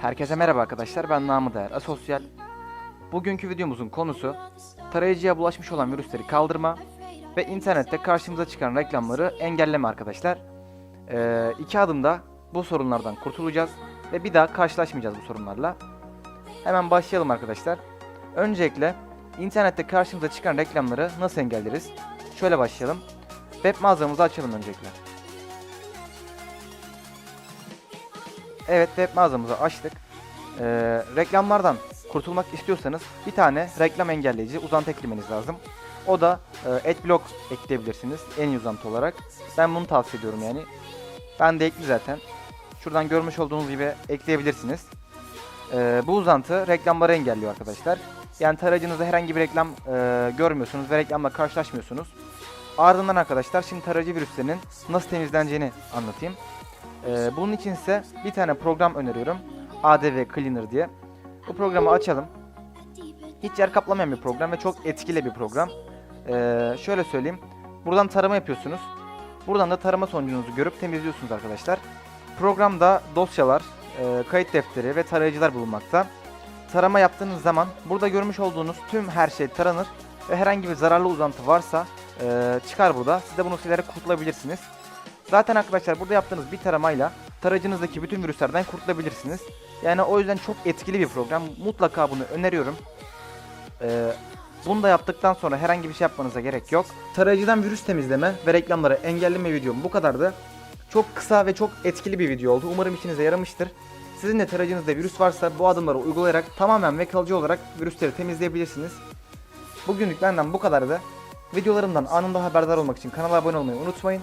Herkese merhaba arkadaşlar ben Namı Değer Asosyal. Bugünkü videomuzun konusu tarayıcıya bulaşmış olan virüsleri kaldırma ve internette karşımıza çıkan reklamları engelleme arkadaşlar. Ee, iki adımda bu sorunlardan kurtulacağız ve bir daha karşılaşmayacağız bu sorunlarla. Hemen başlayalım arkadaşlar. Öncelikle internette karşımıza çıkan reklamları nasıl engelleriz? Şöyle başlayalım. Web mağazamızı açalım öncelikle. Evet web mağazamızı açtık. Ee, reklamlardan kurtulmak istiyorsanız bir tane reklam engelleyici uzantı eklemeniz lazım. O da e, Adblock ekleyebilirsiniz en uzantı olarak. Ben bunu tavsiye ediyorum yani. Ben de ekli zaten. Şuradan görmüş olduğunuz gibi ekleyebilirsiniz. Ee, bu uzantı reklamları engelliyor arkadaşlar. Yani tarayıcınızda herhangi bir reklam e, görmüyorsunuz ve reklamla karşılaşmıyorsunuz. Ardından arkadaşlar şimdi tarayıcı virüslerinin nasıl temizleneceğini anlatayım. Ee, bunun için ise bir tane program öneriyorum. ADV Cleaner diye. Bu programı açalım. Hiç yer kaplamayan bir program ve çok etkili bir program. Ee, şöyle söyleyeyim. Buradan tarama yapıyorsunuz. Buradan da tarama sonucunuzu görüp temizliyorsunuz arkadaşlar. Programda dosyalar, e, kayıt defteri ve tarayıcılar bulunmakta. Tarama yaptığınız zaman burada görmüş olduğunuz tüm her şey taranır ve herhangi bir zararlı uzantı varsa e, çıkar burada. Siz de bunu silerek kurtulabilirsiniz. Zaten arkadaşlar burada yaptığınız bir taramayla tarayıcınızdaki bütün virüslerden kurtulabilirsiniz. Yani o yüzden çok etkili bir program. Mutlaka bunu öneriyorum. Ee, bunu da yaptıktan sonra herhangi bir şey yapmanıza gerek yok. Tarayıcıdan virüs temizleme ve reklamları engelleme videom bu kadardı. Çok kısa ve çok etkili bir video oldu. Umarım işinize yaramıştır. Sizin de tarayıcınızda virüs varsa bu adımları uygulayarak tamamen ve kalıcı olarak virüsleri temizleyebilirsiniz. Bugünlük benden bu kadardı. Videolarımdan anında haberdar olmak için kanala abone olmayı unutmayın.